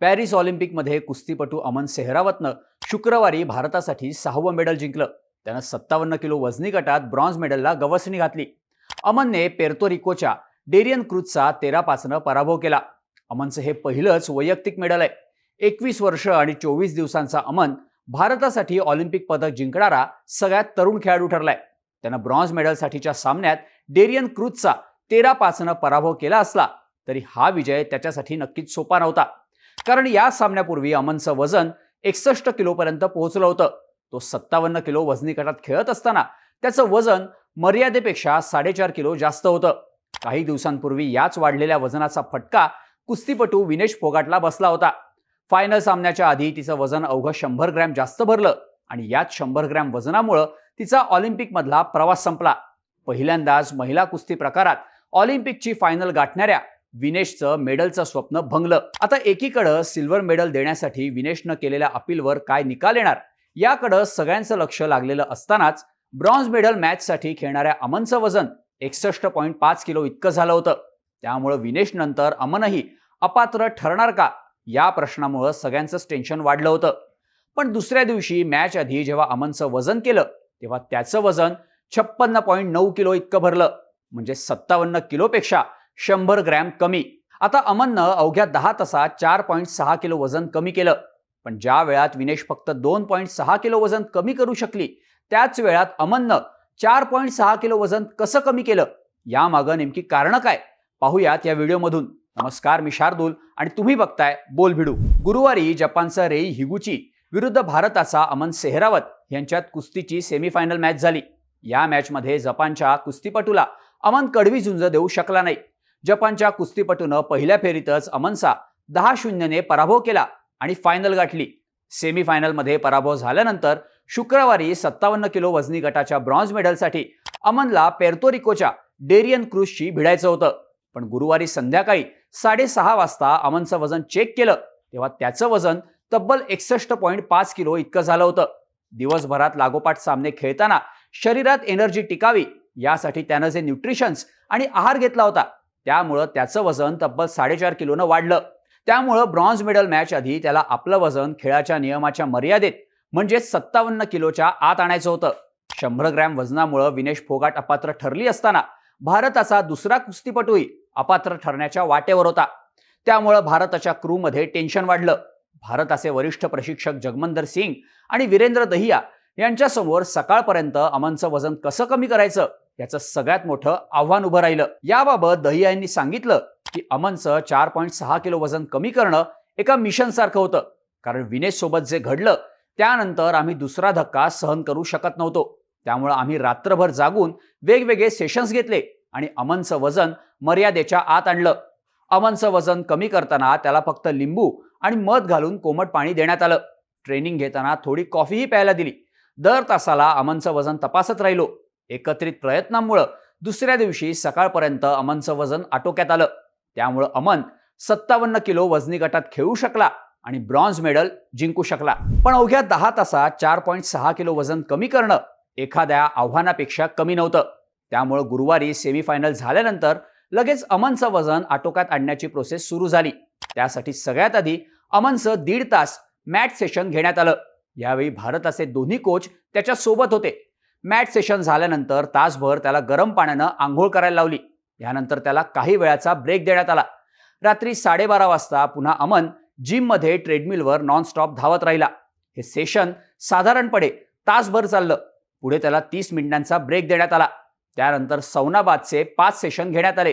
Paris ऑलिम्पिकमध्ये कुस्तीपटू अमन सेहरावतनं शुक्रवारी भारतासाठी सहावं मेडल जिंकलं. त्यानं सत्तावन्न किलो वजनी गटात ब्रॉन्झ मेडलला गवसणी घातली. अमनने पेर्तोरिकोच्या डेरियन क्रूजचा तेरा पाचनं पराभव केला. अमनचं हे पहिलंच वैयक्तिक मेडल आहे. एकवीस वर्ष आणि चोवीस दिवसांचा अमन भारतासाठी ऑलिम्पिक पदक जिंकणारा सगळ्यात तरुण खेळाडू ठरलाय. त्यानं ब्रॉन्झ मेडलसाठीच्या सामन्यात डेरियन क्रूजचा तेरा पाचनं पराभव केला असला तरी हा विजय त्याच्यासाठी नक्कीच सोपा नव्हता. कारण या सामन्यापूर्वी अमनचं वजन एकसष्ट किलोपर्यंत पोहोचलं होतं. तो सत्तावन्न किलो वजनी गटात खेळत असताना त्याचं वजन मर्यादेपेक्षा साडेचार किलो जास्त होतं. काही दिवसांपूर्वी याच वाढलेल्या वजनाचा फटका कुस्तीपटू विनेश फोगाटला बसला होता. फायनल सामन्याच्या आधी तिचं वजन अवघं शंभर ग्रॅम जास्त भरलं आणि याच शंभर ग्रॅम वजनामुळं तिचा ऑलिम्पिकमधला प्रवास संपला. पहिल्यांदाच महिला कुस्ती प्रकारात ऑलिम्पिकची फायनल गाठणाऱ्या विनेशचं मेडलचं स्वप्न भंगलं. आता एकीकडं सिल्वर मेडल देण्यासाठी विनेशनं केलेल्या अपीलवर काय निकाल येणार? याकडं सगळ्यांचं लक्ष लागलेलं असतानाच ब्रॉन्झ मेडल मॅचसाठी खेळणाऱ्या अमनचं वजन एकसष्ट पॉईंट पाच किलो इतकं झालं होतं. त्यामुळं विनेश नंतर अमनही अपात्र ठरणार का? या प्रश्नामुळं सगळ्यांचंच टेन्शन वाढलं होतं. पण दुसऱ्या दिवशी मॅच आधी जेव्हा अमनचं वजन केलं तेव्हा त्याचं वजन छप्पन्न पॉईंट नऊ किलो इतकं भरलं. म्हणजे सत्तावन्न किलोपेक्षा शंभर ग्रॅम कमी. आता अमननं अवघ्या दहा तासात चार पॉईंट सहा किलो वजन कमी केलं. पण ज्या वेळात विनेश फक्त दोन पॉईंट सहा किलो वजन कमी करू शकली त्याच वेळात अमननं चार पॉईंट सहा किलो वजन कसं कमी केलं? यामागं नेमकी कारणं काय? पाहूयात या व्हिडिओमधून. नमस्कार मी शार्दूल आणि तुम्ही बघताय बोल भिडू. गुरुवारी जपानचा रेई हिगुची विरुद्ध भारताचा अमन सेहरावत यांच्यात कुस्तीची सेमीफायनल मॅच झाली. या मॅचमध्ये जपानच्या कुस्तीपटूला अमन कडवी झुंज देऊ शकला नाही. जपानच्या कुस्तीपटूनं पहिल्या फेरीतच अमनचा दहा शून्यने पराभव केला आणि फायनल गाठली. सेमीफायनलमध्ये पराभव झाल्यानंतर शुक्रवारी सत्तावन्न किलो वजनी गटाच्या ब्रॉन्झ मेडलसाठी अमनला पेर्तोरिकोच्या डेरियन क्रूजशी भिडायचं होतं. पण गुरुवारी संध्याकाळी साडेसहा वाजता अमनचं वजन चेक केलं तेव्हा त्याचं वजन तब्बल एकसष्ट पॉईंट पाच किलो इतकं झालं होतं. दिवसभरात लागोपाठ सामने खेळताना शरीरात एनर्जी टिकावी यासाठी त्यानं जे न्यूट्रिशन्स आणि आहार घेतला होता त्यामुळं त्याचं वजन तब्बल साडेचार किलोनं वाढलं. त्यामुळं ब्रॉन्झ मेडल मॅच आधी त्याला आपलं वजन खेळाच्या नियमाच्या मर्यादेत म्हणजे सत्तावन्न किलोच्या आत आणायचं होतं. शंभर ग्रॅम वजनामुळं विनेश फोगाट अपात्र ठरली असताना भारताचा दुसरा कुस्तीपटूही अपात्र ठरण्याच्या वाटेवर होता. त्यामुळं भारताच्या क्रूमध्ये टेन्शन वाढलं. भारताचे वरिष्ठ प्रशिक्षक जगमंदर सिंग आणि वीरेंद्र दहिया यांच्यासमोर सकाळपर्यंत अमनचं वजन कसं कमी करायचं? याचं सगळ्यात मोठं आव्हान उभं राहिलं. याबाबत दहिया यांनी सांगितलं की अमनचं चार पॉईंट सहा किलो वजन कमी करणं एका मिशन सारखं होतं. कारण विनेश सोबत जे घडलं त्यानंतर आम्ही दुसरा धक्का सहन करू शकत नव्हतो. त्यामुळे आम्ही रात्रभर जागून वेगवेगळे सेशन्स घेतले आणि अमनचं वजन मर्यादेच्या आत आणलं. अमनचं वजन कमी करताना त्याला फक्त लिंबू आणि मध घालून कोमट पाणी देण्यात आलं. ट्रेनिंग घेताना थोडी कॉफीही प्यायला दिली. दर तासाला अमनचं वजन तपासत राहिलो. एकत्रित प्रयत्नांमुळं दुसऱ्या दिवशी सकाळपर्यंत अमनचं वजन आटोक्यात आलं. त्यामुळं अमन सत्तावन्न किलो वजनी गटात खेळू शकला आणि ब्रॉन्झ मेडल जिंकू शकला. पण अवघ्या दहा तासात चार पॉईंट सहा किलो वजन कमी करणं एखाद्या आव्हानापेक्षा कमी नव्हतं. त्यामुळं गुरुवारी सेमीफायनल झाल्यानंतर लगेच अमनचं वजन आटोक्यात आणण्याची प्रोसेस सुरू झाली. त्यासाठी सगळ्यात आधी अमनचं दीड तास मॅट सेशन घेण्यात आलं. यावेळी भारताचे दोन्ही कोच त्याच्या सोबत होते. मॅट सेशन झाल्यानंतर तासभर त्याला गरम पाण्यानं आंघोळ करायला लावली. यानंतर त्याला काही वेळाचा ब्रेक देण्यात आला. रात्री साडेबारा वाजता पुन्हा अमन जिममध्ये ट्रेडमिलवर नॉनस्टॉप धावत राहिला. हे सेशन साधारणपणे तासभर चाललं. पुढे त्याला तीस मिनिटांचा ब्रेक देण्यात आला. त्यानंतर सौनाबादचे पाच सेशन घेण्यात आले.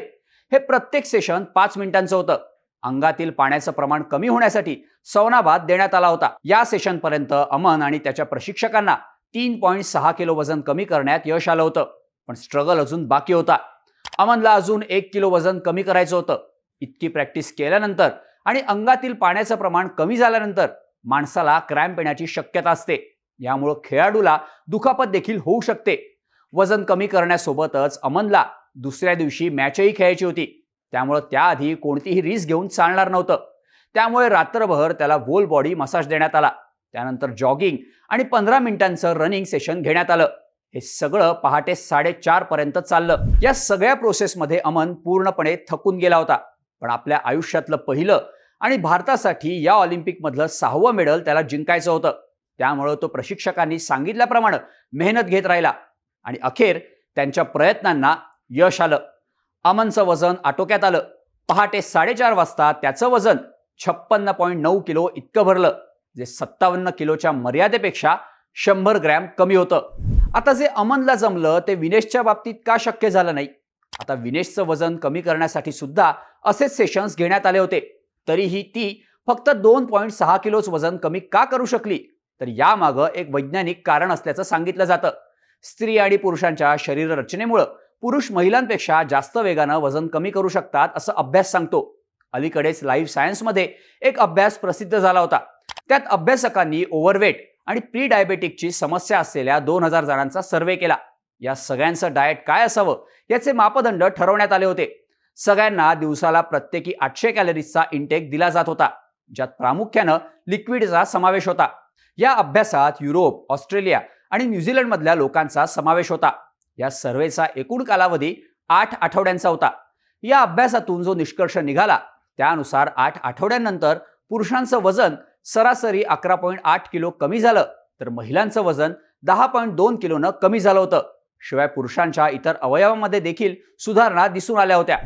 हे प्रत्येक सेशन पाच मिनिटांचं होतं. अंगातील पाण्याचं प्रमाण कमी होण्यासाठी सौनाबाद देण्यात आला होता. या सेशनपर्यंत अमन आणि त्याच्या प्रशिक्षकांना तीन पॉईंट सहा किलो वजन कमी करण्यात यश आलं होतं पण स्ट्रगल अजून बाकी होता. अमनला अजून एक किलो वजन कमी करायचं होतं. इतकी प्रॅक्टिस केल्यानंतर आणि अंगातील पाण्याचं प्रमाण कमी झाल्यानंतर माणसाला क्रॅम्प येण्याची शक्यता असते. यामुळं खेळाडूला दुखापत देखील होऊ शकते. वजन कमी करण्यासोबतच अमनला दुसऱ्या दिवशी मॅचही खेळायची होती. त्यामुळं त्याआधी कोणतीही रिस्क घेऊन चालणार नव्हतं. त्यामुळे रात्रभर त्याला वोल बॉडी मसाज देण्यात आला. त्यानंतर जॉगिंग आणि पंधरा मिनिटांचं रनिंग सेशन घेण्यात आलं. हे सगळं पहाटे साडेचार पर्यंत चाललं. या सगळ्या प्रोसेसमध्ये अमन पूर्णपणे थकून गेला होता. पण आपल्या आयुष्यातलं पहिलं आणि भारतासाठी या ऑलिम्पिकमधलं सहावं मेडल त्याला जिंकायचं होतं. त्यामुळं तो प्रशिक्षकांनी सांगितल्याप्रमाणे मेहनत घेत राहिला आणि अखेर त्यांच्या प्रयत्नांना यश आलं. अमनचं वजन आटोक्यात आलं. पहाटे साडेचार वाजता त्याचं वजन छप्पन्न पॉईंट नऊ किलो इतकं भरलं. जे सत्तावन्न किलोच्या मर्यादेपेक्षा शंभर ग्रॅम कमी होतं. आता जे अमनला जमलं ते विनेशच्या बाबतीत का शक्य झालं नाही? आता विनेशचं वजन कमी करण्यासाठी सुद्धा असेच सेशन्स घेण्यात आले होते. तरीही ती फक्त दोन पॉईंट सहा किलोच वजन कमी का करू शकली? तर यामागं एक वैज्ञानिक कारण असल्याचं सांगितलं जातं. स्त्री आणि पुरुषांच्या शरीर रचनेमुळं पुरुष महिलांपेक्षा जास्त वेगानं वजन कमी करू शकतात असं अभ्यास सांगतो. अलीकडेच लाईव्ह सायन्समध्ये एक अभ्यास प्रसिद्ध झाला होता. त्यात अभ्यासकांनी ओव्हरवेट आणि प्री डायबेटिकची समस्या असलेल्या दोन हजार जणांचा सर्वे केला. या सगळ्यांचं डाएट काय असावं याचे मापदंड ठरवण्यात आले होते. सगळ्यांना दिवसाला प्रत्येकी आठशे कॅलरीजचा इंटेक दिला जात होता ज्यात प्रामुख्यानं लिक्विडचा समावेश होता. या अभ्यासात युरोप ऑस्ट्रेलिया आणि न्यूझीलंडमधल्या लोकांचा समावेश होता. या सर्वेचा एकूण कालावधी आठ आठवड्यांचा होता. या अभ्यासातून जो निष्कर्ष निघाला त्यानुसार आठ आठवड्यांनंतर पुरुषांचं वजन सरासरी अकरा पॉईंट आठ किलो कमी झालं तर महिलांचं वजन दहा पॉईंट दोन किलोनं कमी झालं होतं. शिवाय पुरुषांच्या इतर अवयवांमध्ये देखील सुधारणा दिसून आल्या होत्या.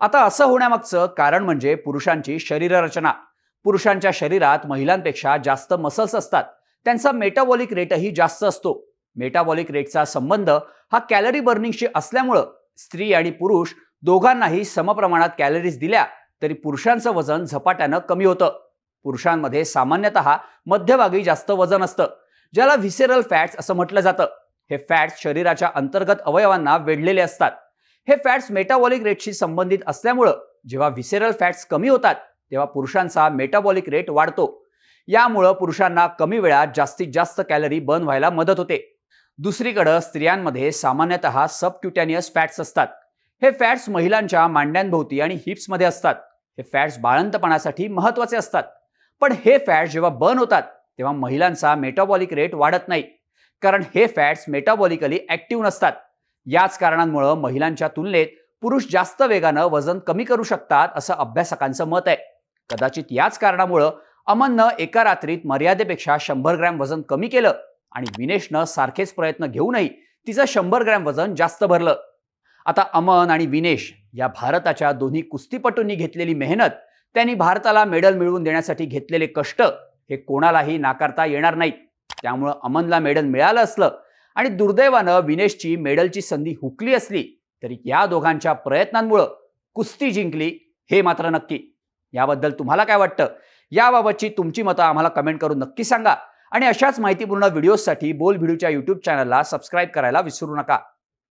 आता असं होण्यामागचं कारण म्हणजे पुरुषांची शरीररचना. पुरुषांच्या शरीरात महिलांपेक्षा जास्त मसल्स असतात. त्यांचा मेटाबॉलिक रेटही जास्त असतो. मेटाबॉलिक रेटचा संबंध हा कॅलरी बर्निंगशी असल्यामुळं स्त्री आणि पुरुष दोघांनाही समप्रमाणात कॅलरीज दिल्या तरी पुरुषांचं वजन झपाट्यानं कमी होतं. पुरुषांमध्ये सामान्यतः मध्यभागी जास्त वजन असतं ज्याला व्हिसेरल फॅट्स असं म्हटलं जातं. हे फॅट्स शरीराच्या अंतर्गत अवयवांना वेढलेले असतात. हे फॅट्स मेटाबॉलिक रेटशी संबंधित असल्यामुळं जेव्हा व्हिसेरल फॅट्स कमी होतात तेव्हा पुरुषांचा मेटाबॉलिक रेट वाढतो. यामुळं पुरुषांना कमी वेळात जास्तीत जास्त कॅलरी बर्न व्हायला मदत होते. दुसरीकडं स्त्रियांमध्ये सामान्यतः सबक्युटॅनियस फॅट्स असतात. हे फॅट्स महिलांच्या मांड्यांभोवती आणि हिप्समध्ये असतात. हे फॅट्स बाळंतपणासाठी महत्त्वाचे असतात. पण हे फॅट्स जेव्हा बर्न होतात तेव्हा महिलांचा मेटाबॉलिक रेट वाढत नाही. कारण हे फॅट्स मेटाबॉलिकली ॲक्टिव्ह नसतात. याच कारणांमुळं महिलांच्या तुलनेत पुरुष जास्त वेगानं वजन कमी करू शकतात असं अभ्यासकांचं मत आहे. कदाचित याच कारणामुळं अमननं एका रात्रीत मर्यादेपेक्षा शंभर ग्रॅम वजन कमी केलं आणि विनेशनं सारखेच प्रयत्न घेऊनही तिचं शंभर ग्रॅम वजन जास्त भरलं. आता अमन आणि विनेश या भारताच्या दोन्ही कुस्तीपटूंनी घेतलेली मेहनत त्यांनी भारताला मेडल मिळवून देण्यासाठी घेतलेले कष्ट हे कोणालाही नाकारता येणार नाहीत. त्यामुळं अमनला मेडल मिळालं असलं आणि दुर्दैवानं विनेशची मेडलची संधी हुकली असली तरी या दोघांच्या प्रयत्नांमुळं कुस्ती जिंकली हे मात्र नक्की. याबद्दल तुम्हाला काय वाटतं? याबाबतची तुमची मतं आम्हाला कमेंट करून नक्की सांगा. आणि अशाच माहितीपूर्ण व्हिडिओजसाठी बोल व्हिडिओच्या यूट्यूब चॅनलला सबस्क्राईब करायला विसरू नका.